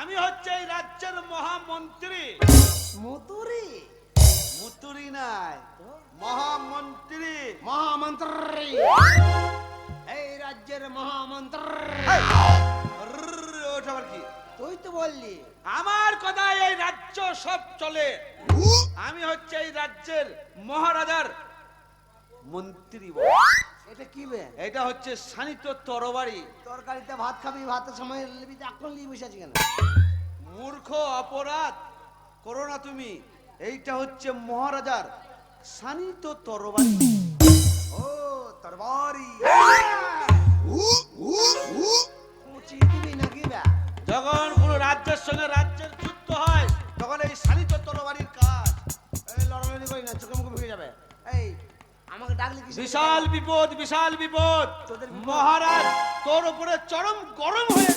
আমি হচ্ছে এই রাজ্যের মহামন্ত্রী। মতুরি? মুতুরি নাই। মহামন্ত্রী। মহামন্ত্রী। এই রাজ্যের মহামন্ত্রী। কি? তুই তো বললি। আমার কথায় এই রাজ্য সব চলে। আমি হচ্ছে এই রাজ্যের মহারাজার মন্ত্রী। এটা কি বে? এটা হচ্ছে শানিত তরবারি। তরকারিতে ভাত খাবি ভাতের সময় এখন লিয়ে বসে আছি কেন? মূর্খ অপরাধ করো না তুমি। এইটা হচ্ছে মহারাজার শানিত তরবারি। ও তরবারি। যখন কোন রাজ্যের সঙ্গে রাজ্যের যুদ্ধ হয় তখন এই শানিত তরবারির কাজ। এই লড়ালড়ি করি না চোখে মুখে ভেঙে যাবে। এই আমাকে ডাকলি কি বিশাল বিপদ বিশাল বিপদ। মহারাজ তোর উপরে চরম গরম হয়ে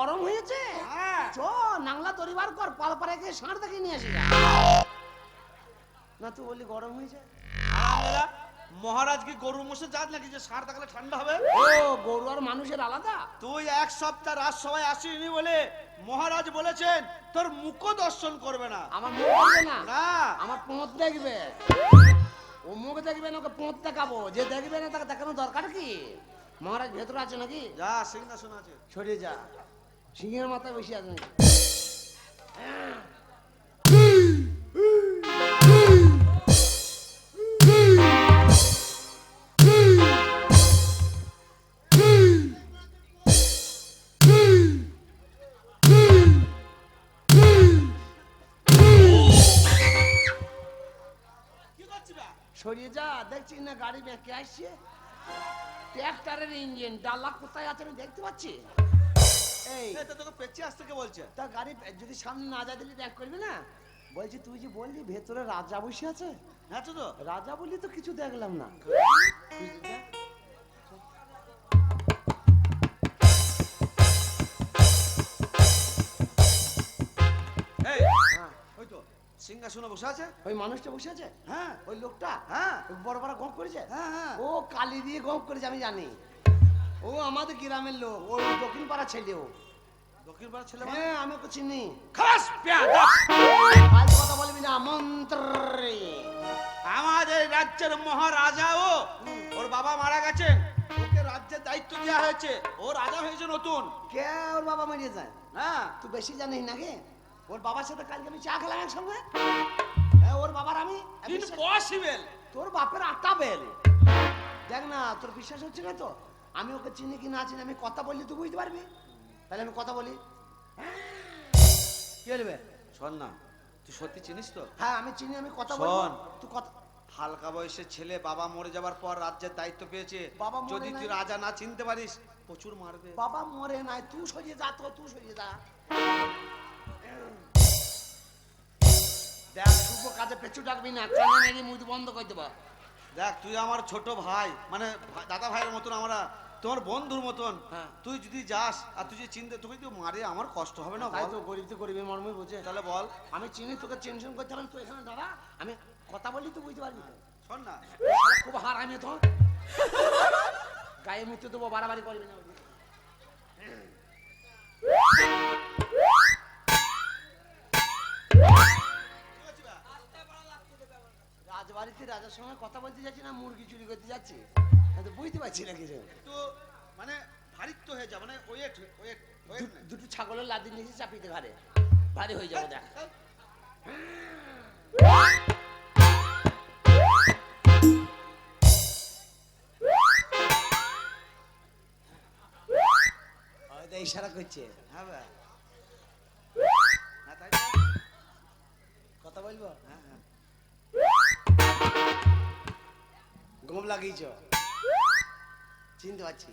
গরম হয়েছে? হ্যাঁ। চ নাংলা তরিবার কর পাল পারে গিয়ে ষাঁড় দেখে নিয়ে আসি না তুই বললি গরম হয়েছে? মহারাজ কি গরু মোষে জাত নাকি যে সার থাকলে ঠান্ডা হবে? ও গরু আর মানুষের আলাদা? তুই এক সপ্তাহ রাজসভায় আসিনি বলে মহারাজ বলেছেন তোর মুখ দর্শন করবে না। আমার মুখ দেখবে না? না। আমার পোঁত দেখবে? ও মুখ দেখবে না ওকে পোঁত দেখাবো। যে দেখবে না তাকে দেখানোর দরকার কি? মহারাজ ভেতরে আছে নাকি? যা সিংহাসন আছে। সরিয়ে যা। সিংহের মাথায় বসে আছে নাকি? সরিয়ে যা দেখছি না গাড়ি বেঁকে আসছে ট্র্যাক্টরের ইঞ্জিন ডালা কোথায় আছে দেখতে পাচ্ছি এই। এ, তোকে পেঁচিয়ে আসতে কে বলছে? তা গাড়ি যদি সামনে না যা দিলি ব্যাক করবি না? বলছি তুই যে বললি ভেতরে রাজা বসে আছে? হ্যাঁ তো তো। রাজা বললি তো কিছু দেখলাম না। সিংহাসনে বসে আছে? ওই মানুষটা বসে আছে? হ্যাঁ। ওই লোকটা? হ্যাঁ। বড় বড় গপ করেছে? হ্যাঁ হ্যাঁ। ও কালি দিয়ে গপ করেছে আমি জানি। ও আমাদের গ্রামের লোক ও দক্ষিণ পাড়া ছেলে ও। পাড়ার ছেলে মানে? হ্যাঁ আমি ওকে চিনি। খাস পেয়াদা ফালতু কথা বলবি না মন্ত্রী। আমাদের রাজ্যের ওর বাবা মারা গেছেন ওকে রাজ্যের দায়িত্ব দেওয়া হয়েছে। ও রাজা হয়েছে নতুন। কে ওর বাবা মারিয়ে যায়? হ্যাঁ তুই বেশি জানিস নাকি? ওর বাবার সাথে কালকে আমি চা খেলাম একসঙ্গে? হ্যাঁ, ওর বাবার আমি? ইম্পসিবল তোর বাপের আটটা বেল। দেখ না তোর বিশ্বাস হচ্ছে না তো? আমি ওকে চিনি কি না চিনি আমি কথা বললি তুই বুঝতে পারবি? তাহলে আমি কথা বলি। কি শোন না তুই সত্যি চিনিস তো? হ্যাঁ আমি চিনি আমি কথা শোন। তুই কথা হালকা বয়সের ছেলে বাবা মরে যাবার পর রাজ্যের দায়িত্ব পেয়েছে। বাবা যদি তুই রাজা না চিনতে পারিস প্রচুর মারবে। বাবা মরে নাই তুই সরিয়ে যা তো তুই সরিয়ে যা। দেখ শুভ কাজে পেছু ডাকবি না কানে মুখ বন্ধ করে দেবা। দেখ তুই আমার ছোট ভাই মানে দাদা ভাইয়ের মতন আমরা তোমার বন্ধুর মতন। হ্যাঁ। তুই যদি যাস আর তুই যদি চিনতে তোকে যদি মারে আমার কষ্ট হবে না তাই তো গরিব তো গরিবের মর্মই বোঝে। তাহলে বল আমি চিনি তোকে টেনশন করতে হবে তুই এখানে দাঁড়া আমি কথা বললি তুই বুঝতে পারবি শোন না। খুব হারামি তো। গায়ে মুতে দেবো বাড়াবাড়ি করবি না রাজবাড়িতে রাজার সঙ্গে কথা বলতে যাচ্ছি না মুরগি চুরি করতে যাচ্ছি? তো বুঝতে পারছি না কিছু তো মানে ভারিত্ব হয়ে মানে ওয়েট ওয়েট দুটো ছাগলের লাদি নিয়েছি চাপিতে ঘাড়ে। ভারী হয়ে যাবে দেখ। ইশারা করছে হ্যাঁ কথা বলব? হ্যাঁ হ্যাঁ। ঘুম লাগিয়েছ? চিনতে পারছি।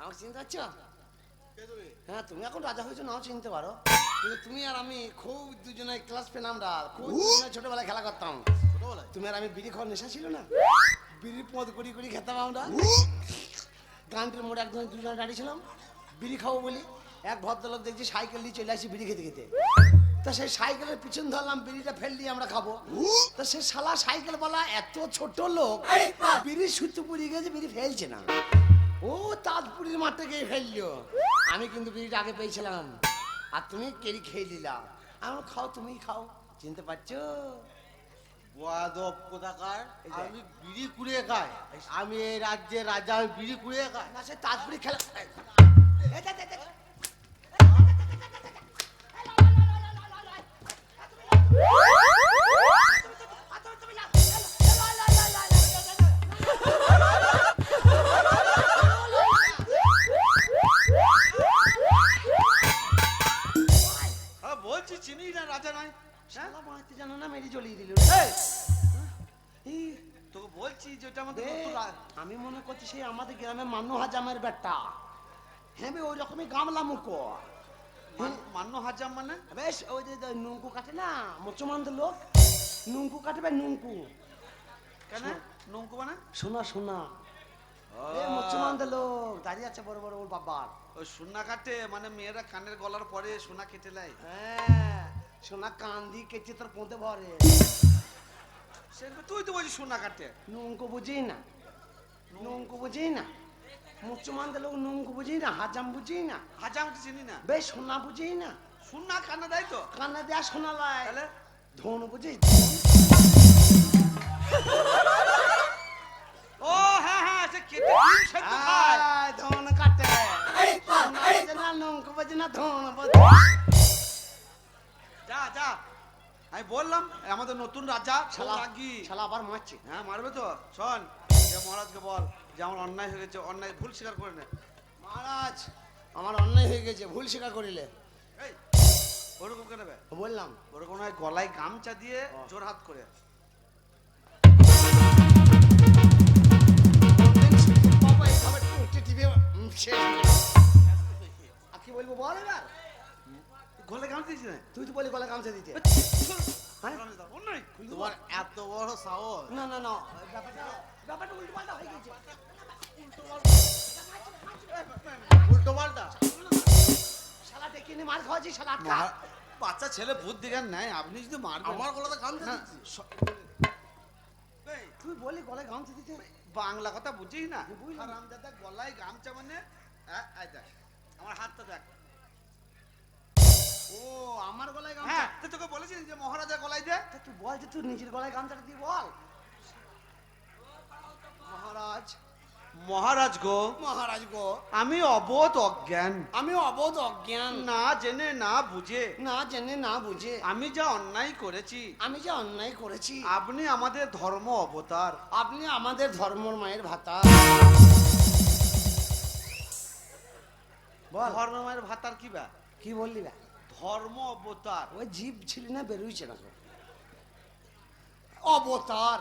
আমাকে চিনতে পারছ? হ্যাঁ তুমি এখন রাজা হয়েছো নাও চিনতে পারো। কিন্তু তুমি আর আমি খুব দুজনে ক্লাস পেন আমরা খুব ছোটবেলায় খেলা করতাম। তুমি আর আমি বিড়ি খাওয়ার নেশা ছিল না? বিড়ির পদ করি করি খেতাম আমরা। গানটির মোড়ে একজন দুজনে দাঁড়িয়েছিলাম বিড়ি খাব বলি এক ভদ্রলোক দেখছি সাইকেল নিয়ে চলে আসি বিড়ি খেতে খেতে। তা সেই সাইকেলের পিছন ধরলাম বিড়িটা ফেল দিয়ে আমরা খাব। তা সে শালা সাইকেল বলা এত ছোট লোক বিড়ি সুতো পুড়িয়ে গেছে বিড়ি ফেলছে না। ও তাজপুরির মাঠে গিয়ে ফেলল। আমি কিন্তু বিড়িটা আগে পেয়েছিলাম। আর তুমি কেড়ি খেয়ে দিলাম আমার খাও তুমি খাও। চিনতে পারছ। আমি বিড়ি কুড়িয়ে খাই। আমি এই রাজ্যের রাজা আমি বিড়ি কুড়িয়ে খাই। না সে তাজপুরি খেলা বলছি চিনি না রাজা নয় হ্যাঁ? শালা বাঁচতে জানো না মেরি জ্বলিয়ে দিল। এই, বলছি যে ওটা আমাদের আমি মনে করছি সেই আমাদের গ্রামে মান্নু হাজামের বেটা। হ্যাঁ ওই রকমই গামলা মুখো মান- মান্য হাজাম মানে? বেশ ওই যে নুঙ্কু কাটে না মুসলমানদের লোক নুঙ্কু কাটবে নুঙ্কু কেন? নৌকো মানে? শোনা এ মুসলমানদের লোক দাঁড়িয়ে আছে বড় বড় ওর বাবার। ওই সোনা কাটে মানে মেয়েরা কানের গলার পরে সোনা কেটে নেয়। হ্যাঁ সোনা কান দিয়ে কেটে তোর পোঁতে ভরে। তুই তো বলছিস সোনা কাটে। নুঙ্কু বুঝি না। নুঙ্কু বুঝি না। মুসলমানদের লোক নুঙ্কু বুঝি না হাজাম বুঝি না। হাজাম কি চিনি না? বেশ সোনা বুঝি না। সোনা কানে দেয় তো? কানে দেয়া সোনা লাই তাহলে? ধন বুঝি। ও হ্যাঁ হ্যাঁ সে কেটে ডিম সেদ্ধ খায় ধন কাটে। না নুঙ্কু বুঝি না ধন বুঝি। যা যা। আমি বললাম আমাদের নতুন রাজা শালা শালা আবার মারছে। হ্যাঁ মারবে তো। শোন মহারাজকে বল। যে আমার অন্যায় হয়ে গেছে অন্যায় ভুল স্বীকার করে নে। মহারাজ আমার অন্যায় হয়ে গেছে ভুল স্বীকার করিলে। এই ওরকম কেন বে বললাম। ওরকম নয় গলায় গামছা দিয়ে জোর হাত করে। বাবা এইভাবে টুকটি টিপে উম, শেষ হয়ে গেল। আর কি বলব বল এবার? গলায় গামছা দিয়েছি না? তুই তো বলি গলা গামছা দিতে। হ্যাঁ? তোমার এত বড় সাহস না না না। ব্যাপারটা ব্যাপারটা উল্টো পাল্টা হয়ে গেছে। উল্টো পাল্টা। শালা ডেকে নিয়ে মার খাওয়াছি শালা আটকা। বাচ্চা ছেলে বুদ্ধি জ্ঞান নাই। আপনি যদি মারবেন আমার গলাতে গামছা না, দিচ্ছি। স- এই, তুই বলি গলায় গামছা দিতে বাংলা কথা বুঝিস না? গলায় গামছা মানে আমার হাতটা দেখ। ও আমার গলায় গামছা। হ্যাঁ তো তোকে বলেছি যে মহারাজা গলায় দে। তা তুই বল যে তুই নিজের গলায় গামছাটা দিয়ে বল। মহারাজ মহারাজ গো মহারাজ গো। আমি অবোধ অজ্ঞান। আমি অবোধ অজ্ঞান। না জেনে না বুঝে। না জেনে না বুঝে। আমি যা অন্যায় করেছি আমি যা অন্যায় করেছি। আপনি আমাদের ধর্ম অবতার। আপনি আমাদের ধর্মর মায়ের ভাতা। বল। ধর্ম মায়ের ভাতার কি বা কি বললি বা ধর্ম অবতার। ওই জীব ছিল না বেরোইছে না অবতার।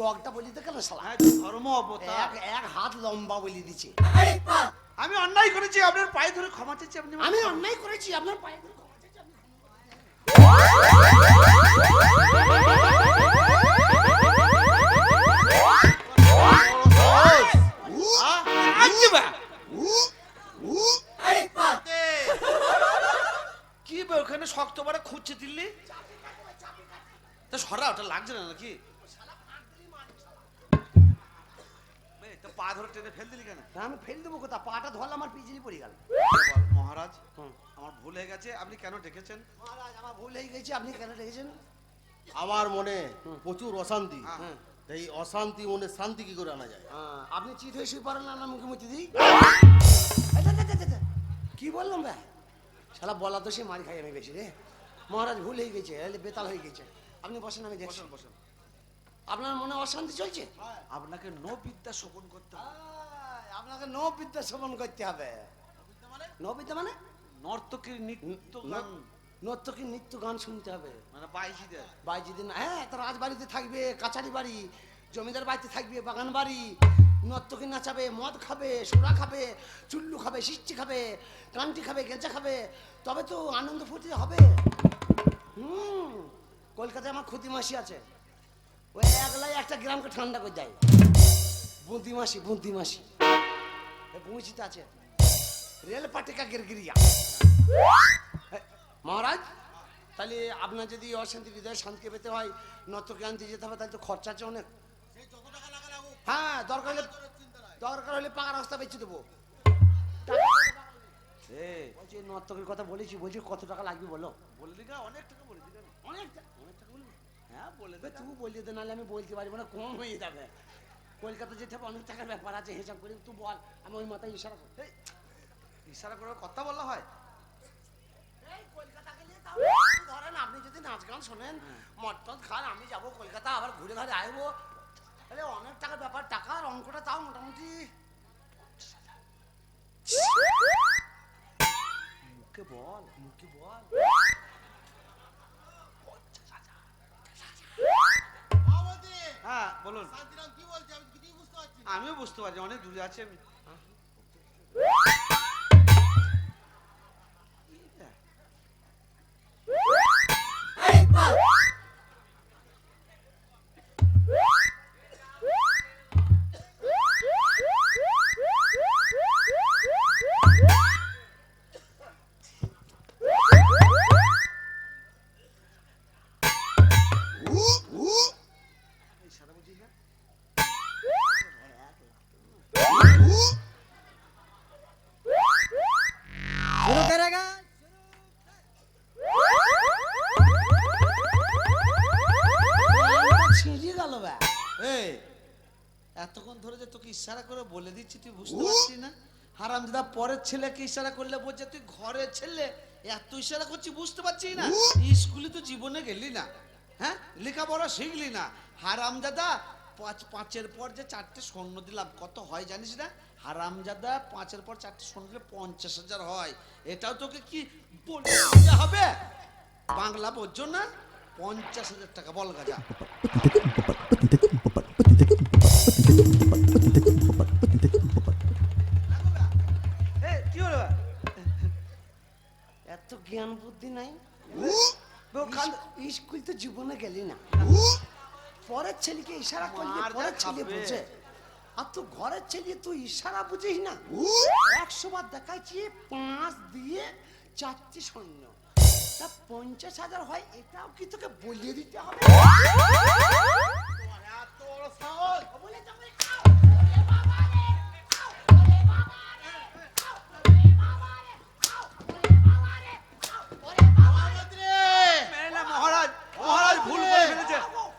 ডগটা বলি তো কেন হ্যাঁ ধর্ম অবতার। এক এক হাত লম্বা বলি দিছে। আমি অন্যায় করেছি আপনার পায়ে ধরে ক্ষমা চাইছি আপনি আমি অন্যায় করেছি আপনার পায়ে ধরে ক্ষমা চাইছি, নাকি পা ধরে টেনে ফেল দিলি কেন? আমি ফেল দেবো কোথা পাটা ধরলে আমার পিছলি পড়ে গেল। বল, মহারাজ হুম। আমার ভুল হয়ে গেছে আপনি কেন ডেকেছেন? মহারাজ আমার ভুল হয়ে গেছে আপনি কেন রেখেছেন আমার মনে প্রচুর অশান্তি। হ্যাঁ। এই অশান্তি মনে শান্তি কি করে আনা যায়? আপনি চিত হয়ে শুয়ে পারেন না না মুখে মুখে দিই। দে। কি বললাম ভাই? শালা বলা তো সে মারি খাই আমি বেশি রে। মহারাজ ভুল হয়ে গেছে বেতাল হয়ে গেছে। আপনি বসেন আমি দেখছি। বসেন বসেন। আপনার মনে অশান্তি চলছে? আপনাকে নো বিদ্যা শোভন করতে হবে। আপনাকে নো বিদ্যা শ্রবণ করতে হবে। নো বিদ্যা মানে? নর্তকীর নৃত্য গান। নর্তকীর নৃত্য গান শুনতে হবে। মানে বাইশিদের বাইজি দিন হ্যাঁ তো রাজবাড়িতে থাকবে কাছারি বাড়ি জমিদার বাড়িতে থাকবে বাগান বাড়ি। নর্তকী নাচাবে মদ খাবে সোডা খাবে চুল্লু খাবে সিষ্টি খাবে কান্টি খাবে গেঁজা খাবে। তবে তো আনন্দ ফুর্তি হবে। হুম কলকাতায় আমার ক্ষতি মাসি আছে। ওই একলাই একটা গ্রামকে ঠান্ডা করে দেয়। বুন্দি মাসি বুন্দি মাসি। বুঁচিতে আছে। রেল পাটিকা গিরগিরিয়া। মহারাজ তাহলে আপনার যদি অশান্তি হৃদয় শান্তি পেতে হয় নর্তকী আনতে যেতে হবে তাহলে তো খরচা আছে অনেক। হ্যাঁ দরকার হলে দরকার হলে পাকা রাস্তা বেঁচে দেবো? বলছি নর্তকের কথা বলেছি বলছি কত টাকা লাগবে বলো। বলে দিকা অনেক টাকা বলে দিকা অনেক টাকা হ্যাঁ বলে এবার তুই বললি তো নাহলে আমি বলতে পারব না কম হয়ে যাবে। কলকাতা যেতে হবে অনেক টাকার ব্যাপার আছে হিসাব করে তুই বল আমি ওই মাথায় ইশারা করি। ইশারা করে কথা বলা হয়? এই কলকাতা গেলে তাও ধরেন আপনি যদি নাচ গান শোনেন মদ খান আমি যাব কলকাতা আবার ঘুরে ঘুরে আসব তাহলে অনেক টাকার ব্যাপার টাকার অঙ্কটা তাও মোটামুটি। মুখে বল মুখে বল। হ্যাঁ বলুন। শান্তিরাম কি বলছে? আমি বুঝতে পারছি আমিও বুঝতে পারছি অনেক দূরে আছে আমি। ইশারা ইশারা করে বলে দিচ্ছি তুই বুঝতে পারছিস না? হারাম দাদা পরের ছেলেকে ইশারা করলে বলছে তুই ঘরে ছেলে এত ইশারা করছি বুঝতে পারছিস না? স্কুলে তো জীবনে গেলি না হ্যাঁ? লেখাপড়া শিখলি না। হারাম দাদা পাঁচ পাঁচের পর যে চারটে স্বর্ণ দিলাম কত হয় জানিস না? হারামজাদা পাঁচের পর চারটে স্বর্ণ দিলে পঞ্চাশ হাজার হয়। এটাও তোকে কি বলতে হবে? বাংলা বোঝো না? পঞ্চাশ হাজার টাকা বল গাজা। জ্ঞান বুদ্ধি নাই স্কুল তো জীবনে গেলি না। পরের ছেলেকে ইশারা করলে পরের ছেলে বুঝে। আর তুই ঘরের ছেলে তুই ইশারা বুঝিস না। একশো বার দেখাচ্ছি পাঁচ দিয়ে চারটি সৈন্য তা পঞ্চাশ হাজার হয় এটাও কি তোকে বলিয়ে দিতে হবে? বলে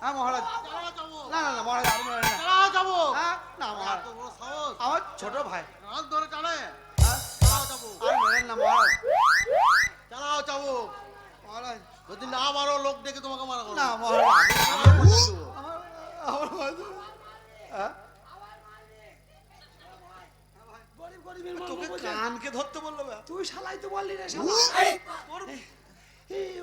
হ্যাঁ মহারাজ। না না না মহারাজ আর মেরে না। যাব হ্যাঁ? না মহারাজ। আমার ছোট ভাই। ধরে টানে। হ্যাঁ? চালাও যাব আর মেরেন না মহারাজ। চালাও যাব মহারাজ। যদি না মারো লোক ডেকে তোমাকে মারা না মহারাজ আমি- আমি বলে দেবো। আমার আমার ভয় তো- হ্যাঁ? গরিব গরিবের মর্ম তোকে। কানকে ধরতে বলল তুই শালাই তো বললি রে শালা।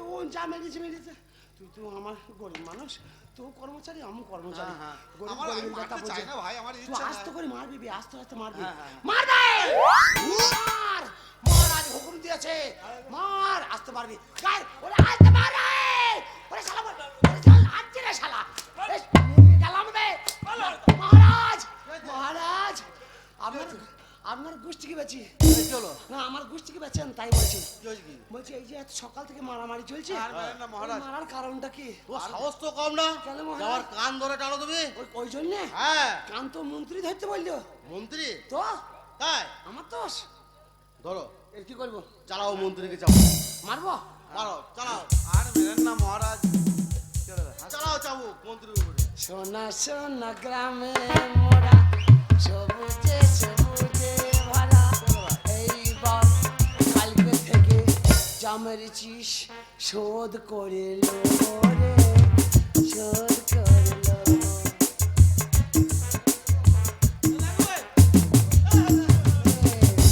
ও যা মেরেছে মেরেছে। তুই তো আমার গরিব মানুষ। তো কর্মচারী আমি কর্মচারী। হ্যাঁ, হ্যাঁ। আমার- কথা চাই না ভাই, আমার ইচ্ছা আস্তে করে মারবি বে, আস্তে আস্তে মারবি। হ্যাঁ, হ্যাঁ। মারবে মার! মহারাজ হুকুম দিয়েছে। মার আস্তে মারবি। গায় ওরে আস্তে মারে ওরে শালা বল ওরে শালা আজকে রে শালা। গেলাম বে মহারাজ মহারাজ আপনার আপনার গোষ্ঠীকে বেচি চলো। না আমার গোষ্ঠীকে বেচেন তাই বলছি? বলছি এই যে এত সকাল থেকে মারামারি চলছে। মারার কারণটা কি? তোর সাহস তো কম না। কেন? যাওয়ার কান ধরে টানো তুমি। ওই জন্যে? হ্যাঁ। কান তো মন্ত্রী ধরতে বলল। মন্ত্রী? তো? তাই? আমার তো ধরো। এর কি করব? চালাও মন্ত্রীকে চাপো। মারবো? মারো চালাও। আর মেরেন না মহারাজ? চালাও চাবো মন্ত্রীর উপরে। সোনা সোনা গ্রামে মোরা সবুজে সবুজে জামেরেছিস শোধ করে লো রে শোধ করে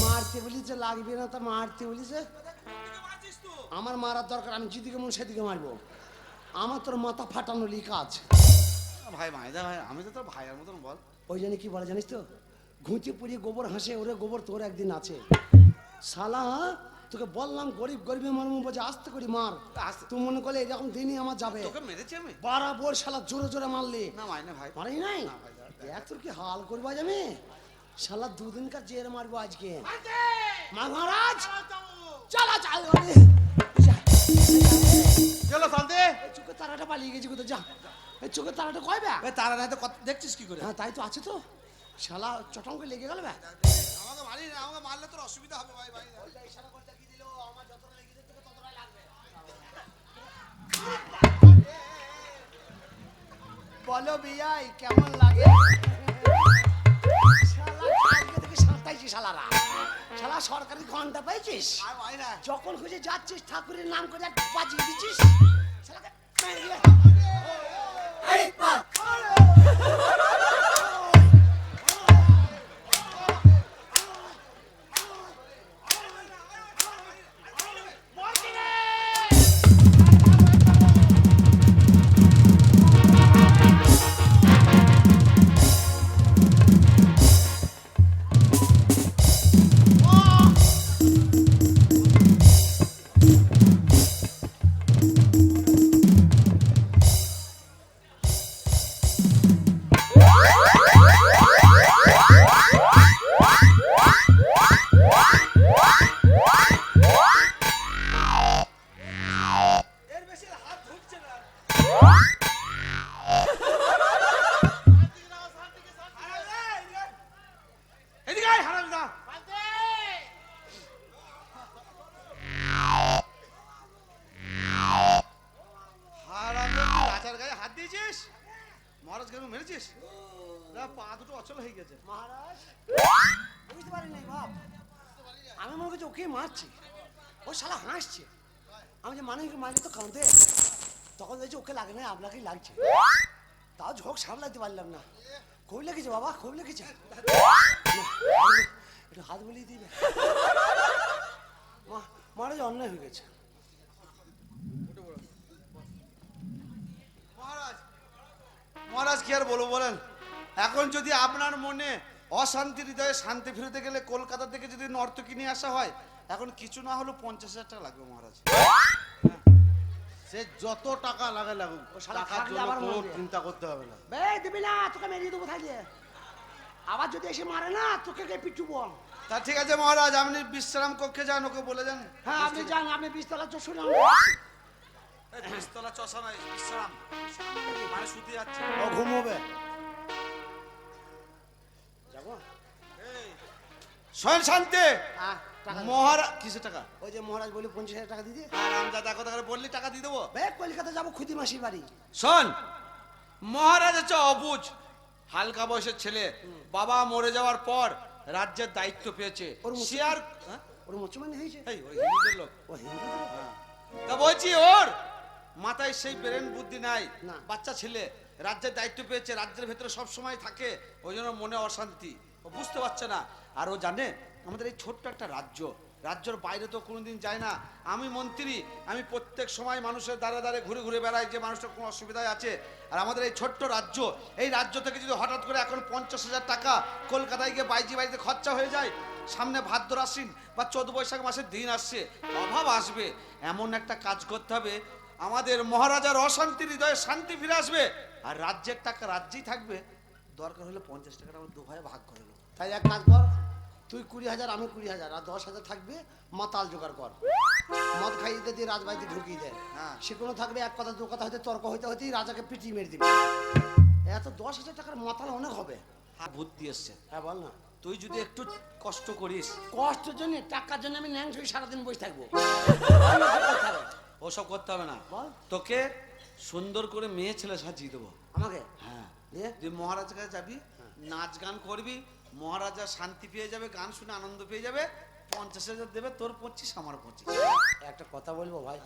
মারতে বলিছে লাগবে না তা মারতে বলিছে। আমার মারার দরকার আমি যেদিকে মন সেদিকে মারবো। আমার তোর মাথা ফাটানো লি কাজ। ভাই মাইদা ভাই আমি তো তোর ভাইয়ের মতন বল। ওই জন্য কি বলে জানিস তো? ঘুঁচে পুড়িয়ে গোবর হাসে ওরে গোবর তোর একদিন আছে। সালা? তোকে বললাম গরিব গরিবের মর্ম বোঝে আস্তে করে মার। আস্তে- তুই মনে করলে এরকম দিনই আমার যাবে। তোকে মেরেছি আমি? বরাবর শালা জোরে জোরে মারলি। না মাইনে ভাই। মারাই নাই? না ভাই, দাঁড়া। দেখ তোর কি হাল করব আজ আমি? শালা দুদিনকার জের মারবো আজকে। মা মহারাজ! চালা চাল চলো। শান্তি। চোখের তারাটা পালিয়ে গেছি কোথাও যা। এই চোখের তারাটা কয়বে এ, তারা নাই তো কত দেখছিস কি করে? হ্যাঁ তাই তো আছে তো। শালা চটঙ্গে লেগে গেল ব্যা? আমাকে মারি না আমাকে মারলে তোর অসুবিধা হবে ভাই ভাই। বলো বিয়াই কেমন লাগে? সাঁতাইছি শালারা। শালা সরকারি ঘণ্টা পেয়েছিস যখন খুঁজে যাচ্ছিস ঠাকুরের নাম করে মহারাজ কেন মেরেছিস? পা দুটো অচল হয়ে গেছে। মহারাজ? বুঝতে পারি নাই বাপ। আমি মনে করছি ওকে মারছি। ও শালা হাসছে। আমি যে মানুষকে মারলে তো কাঁদে তখন দেখছি ওকে লাগে না, আপনাকেই লাগছে। তাও ঝোঁক সামলাতে পারলাম না। খুব লেগেছে বাবা, খুব লেগেছে। একটু হাত বুলিয়ে দিবে। মহারাজ অন্যায় হয়ে গেছে মহারাজ মহারাজ কি আর বলব বলেন। এখন যদি আপনার মনে অশান্তি হৃদয়ে শান্তি ফিরতে গেলে কলকাতা থেকে যদি নর্তকী নিয়ে আসা হয় এখন কিছু না হলেও পঞ্চাশ হাজার টাকা লাগবে মহারাজ। সে যত টাকা লাগে লাগুক টাকার জন্য কোনো চিন্তা করতে হবে না। বে দিবি না তোকে মেরিয়ে দেবো থাকলে আবার যদি এসে মারে না তোকে কে পিটুবো তা ঠিক আছে মহারাজ আপনি বিশ্রাম কক্ষে যান ওকে বলে যান। হ্যাঁ আপনি যান আপনি বিস্তলা চোখ শুনে বিস্তলা চষা নয় বিশ্রাম। মানে শুতে যাচ্ছে ও ঘুমোবে। যাব? স্বয়ং শান্তি। হ্যাঁ টাকা দে। মহারাজ কিসে টাকা? ওই যে মহারাজ বলি পঞ্চাশ হাজার টাকা দিদি আর আমজাদা কথা করে বললি টাকা দিয়ে দেবো? বে কলকাতা যাব খুদি মাসির বাড়ি। শোন মহারাজ হচ্ছে অবুজ হালকা বয়সের ছেলে। বাবা মরে যাওয়ার পর রাজ্যের দায়িত্ব পেয়েছে। সে আর হ্যাঁ? ওর মুসলমানি হয়েছে? তা বলছি ওর মাথায় সেই ব্রেন বুদ্ধি নাই না। বাচ্চা ছেলে রাজ্যের দায়িত্ব পেয়েছে রাজ্যের ভেতরে সব সময় থাকে ওই জন্য মনে অশান্তি। ও বুঝতে পারছে না। আর ও জানে আমাদের এই ছোট্ট একটা রাজ্য রাজ্যের বাইরে তো কোনোদিন যায় না। আমি মন্ত্রী আমি প্রত্যেক সময় মানুষের দ্বারে দ্বারে ঘুরে ঘুরে বেড়াই যে মানুষটা কোনো অসুবিধায় আছে। আর আমাদের এই ছোট্ট রাজ্য এই রাজ্য থেকে যদি হঠাৎ করে এখন পঞ্চাশ হাজার টাকা কলকাতায় গিয়ে বাইজি বাড়িতে খরচা হয়ে যায় সামনে ভাদ্র আশ্বিন বা চোদ্দ বৈশাখ মাসের দিন আসছে অভাব আসবে। এমন একটা কাজ করতে হবে আমাদের মহারাজার অশান্তি হৃদয়ে শান্তি ফিরে আসবে। আর রাজ্যের টাকা রাজ্যেই থাকবে। দরকার হলে পঞ্চাশ টাকাটা আমার দু ভাই ভাগ করে নেব তাই এক কাজ কর তুই কুড়ি হাজার আমি কুড়ি হাজার আর দশ হাজার থাকবে মাতাল জোগাড় কর। মদ খাইয়ে দিয়ে রাজবাড়িতে ঢুকিয়ে দেয় হ্যাঁ। সে কোনো থাকবে এক কথা দু কথা হইতে তর্ক হইতে হইতেই রাজাকে পিটিয়ে মেরে দিবে। এত দশ হাজার টাকার মাতাল অনেক হবে। হ্যাঁ বুদ্ধি এসছে। হ্যাঁ বল না। তুই যদি একটু কষ্ট করিস। কষ্টের জন্য টাকার জন্য আমি ন্যাংস হয়ে সারাদিন বসে থাকব। ওসব করতে হবে না। বল। তোকে সুন্দর করে মেয়ে ছেলে সাজিয়ে দেবো। আমাকে? হ্যাঁ। তুই মহারাজের কাছে যাবি নাচ গান করবি মহারাজা শান্তি পেয়ে যাবে গান শুনে আনন্দ পেয়ে যাবে পঞ্চাশ হাজার দেবে তোর পঁচিশ আমার পঁচিশ। একটা কথা বলব ভাই?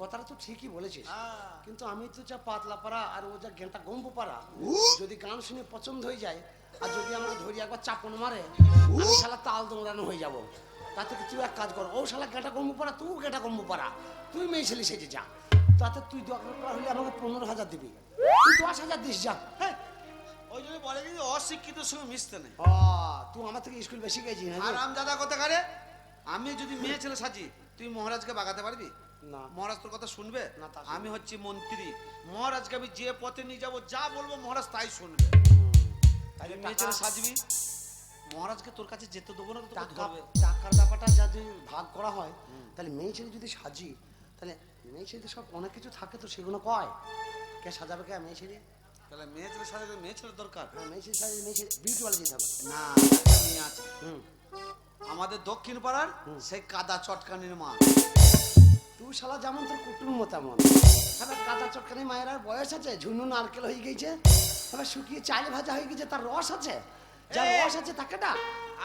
কথাটা তো ঠিকই বলেছিস। হ্যাঁ। কিন্তু আমি তো যা পাতলা পাড়া আর ও যা গেঁটা গম্বু পাড়া যদি গান শুনে পছন্দ হয়ে যায় আর যদি আমাকে ধরি একবার চাপন মারে আমি শালা তাল দৌড়ানো হয়ে যাব। তাতে তুই এক কাজ কর ও শালা গেঁটা গম্বু পাড়া তুই গেঁটা গম্বু পাড়া। তুই মেয়ে ছেলে সেজে যা। তাতে তুই দরকার করা হলে আমাকে পনেরো হাজার দিবি। তুই দশ হাজার দিস যা। হ্যাঁ। ওই জন্য বলে কিন্তু অশিক্ষিত সঙ্গে মিশতে নেই। ও, তুই আমার থেকে স্কুল বেশি গেছিস আর আমজাদা কথা কারে আমি যদি মেয়ে ছেলে সাজি তুই মহারাজকে বাগাতে পারবি? না। মহারাজ তোর কথা শুনবে? না, আমি হচ্ছি মন্ত্রী। মহারাজকে আমি যে পথে নিয়ে যাব যা বলব মহারাজ তাই শুনবে। তাহলে মেয়ে ছেলে সাজবি? মহারাজকে তোর কাছে যেতে দেবো না টাকার ব্যাপারটা যদি ভাগ করা হয় তাহলে মেয়ে ছেলে যদি সাজি তাহলে মেয়ে ছেলে সব অনেক কিছু থাকে তো সেগুলো কয়? কে সাজাবে কে মেয়ে ছেলে? তাহলে মেয়ে ছেলে সাজাবে মেয়ে ছেলে দরকার। হ্যাঁ মেয়ে ছেলে সাজিয়ে মেয়ে ছেলে বিউটি ওয়ালা যেতে হবে। না মেয়ে আছে। হুম। আমাদের দক্ষিণ পাড়ার সেই কাদা চটকানির মা। তুই শালা যেমন তোর কুটুম তেমন। এবার কাঁচা চটকানি মায়ের আর বয়স আছে? ঝুনু নারকেল হয়ে গেছে। এবার শুকিয়ে চাল ভাজা হয়ে গেছে তার রস আছে? যার রস আছে তাকে না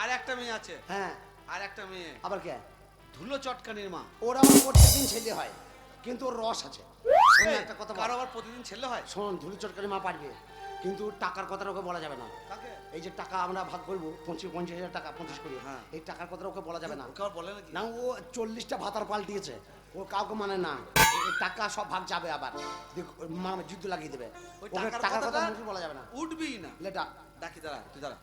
আর একটা মেয়ে আছে। হ্যাঁ। আর একটা মেয়ে। আবার কে? ধুলো চটকানির মা। ওর আমার প্রত্যেকদিন ছেলে হয় কিন্তু ওর রস আছে। একটা কথা। কারও আবার প্রতিদিন ছেলে হয়? শোন ধুলো চটকানি মা পারবে কিন্তু টাকার কথাটা ওকে বলা যাবে না। এই যে টাকা আমরা ভাগ করব পঁচিশ পঞ্চাশ হাজার টাকা পঁচিশ করি। হ্যাঁ। এই টাকার কথাটা ওকে বলা যাবে না। ওকে বলে না ও চল্লিশটা ভাতার পাল্টিয়েছে। ও কাউকে মানে না। টাকা সব ভাগ যাবে আবার। মা যুদ্ধ লাগিয়ে দেবে। ওই টাকার কথা বলা যাবে না। উঠবেই না। লেটা। ডাকি দাঁড়া তুই দাঁড়া।